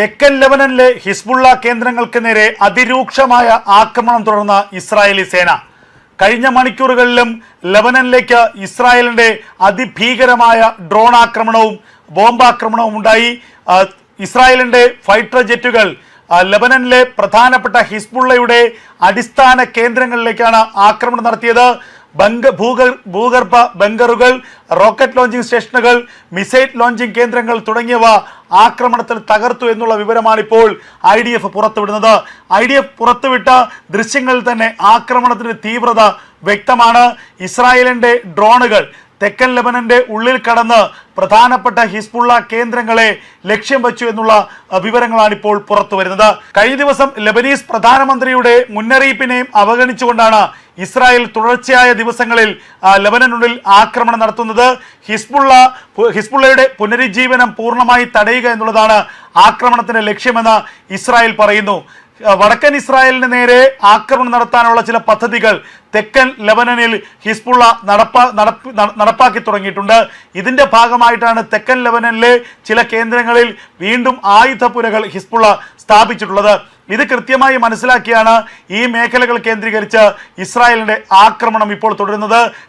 തെക്കൻ ലെബനനിലെ ഹിസ്ബുള്ള കേന്ദ്രങ്ങൾക്ക് നേരെ അതിരൂക്ഷമായ ആക്രമണം തുടർന്ന ഇസ്രായേലി സേന. കഴിഞ്ഞ മണിക്കൂറുകളിലും ലെബനനിലേക്ക് ഇസ്രായേലിന്റെ അതിഭീകരമായ ഡ്രോൺ ആക്രമണവും ബോംബാക്രമണവും ഉണ്ടായി. ഇസ്രായേലിന്റെ ഫൈറ്റർ ജെറ്റുകൾ ലെബനനിലെ പ്രധാനപ്പെട്ട ഹിസ്ബുള്ളയുടെ അടിസ്ഥാന കേന്ദ്രങ്ങളിലേക്കാണ് ആക്രമണം നടത്തിയത്. ബംഗ ഭൂഗർ ഭൂഗർഭ ബങ്കറുകൾ റോക്കറ്റ് ലോഞ്ചിങ് സ്റ്റേഷനുകൾ മിസൈൽ ലോഞ്ചിങ് കേന്ദ്രങ്ങൾ തുടങ്ങിയവ ആക്രമണത്തിൽ തകർത്തു എന്നുള്ള വിവരമാണ് ഇപ്പോൾ ഐ ഡി എഫ് പുറത്തുവിടുന്നത്. ഐ ഡി എഫ് പുറത്തുവിട്ട ദൃശ്യങ്ങളിൽ തന്നെ ആക്രമണത്തിന്റെ തീവ്രത വ്യക്തമാണ്. ഇസ്രായേലിന്റെ ഡ്രോണുകൾ തെക്കൻ ലെബനന്റെ ഉള്ളിൽ കടന്ന് പ്രധാനപ്പെട്ട ഹിസ്ബുള്ള കേന്ദ്രങ്ങളെ ലക്ഷ്യം വച്ചു എന്നുള്ള വിവരങ്ങളാണ് ഇപ്പോൾ പുറത്തു വരുന്നത് കഴിഞ്ഞ ദിവസം ലെബനീസ് പ്രധാനമന്ത്രിയുടെ മുന്നറിയിപ്പിനെയും അവഗണിച്ചുകൊണ്ടാണ് ഇസ്രായേൽ തുടർച്ചയായ ദിവസങ്ങളിൽ ലബനനുള്ളിൽ ആക്രമണം നടത്തുന്നത് ഹിസ്ബുള്ള ഹിസ്ബുള്ളയുടെ പുനരുജ്ജീവനം പൂർണമായി തടയുക എന്നുള്ളതാണ് ആക്രമണത്തിന്റെ ലക്ഷ്യമെന്ന് ഇസ്രായേൽ പറയുന്നു. വടക്കൻ ഇസ്രായേലിന് നേരെ ആക്രമണം നടത്താനുള്ള ചില പദ്ധതികൾ തെക്കൻ ലബനനിൽ ഹിസ്ബുള്ള നടപ്പാ നടപ്പ് നടപ്പാക്കി തുടങ്ങിയിട്ടുണ്ട്. ഇതിന്റെ ഭാഗമായിട്ടാണ് തെക്കൻ ലബനനിലെ ചില കേന്ദ്രങ്ങളിൽ വീണ്ടും ആയുധപുരകൾ ഹിസ്ബുള്ള സ്ഥാപിച്ചിട്ടുള്ളത്. ഇത് കൃത്യമായി മനസ്സിലാക്കിയാണ് ഈ മേഖലകൾ കേന്ദ്രീകരിച്ച് ഇസ്രായേലിന്റെ ആക്രമണം ഇപ്പോൾ തുടരുന്നത്.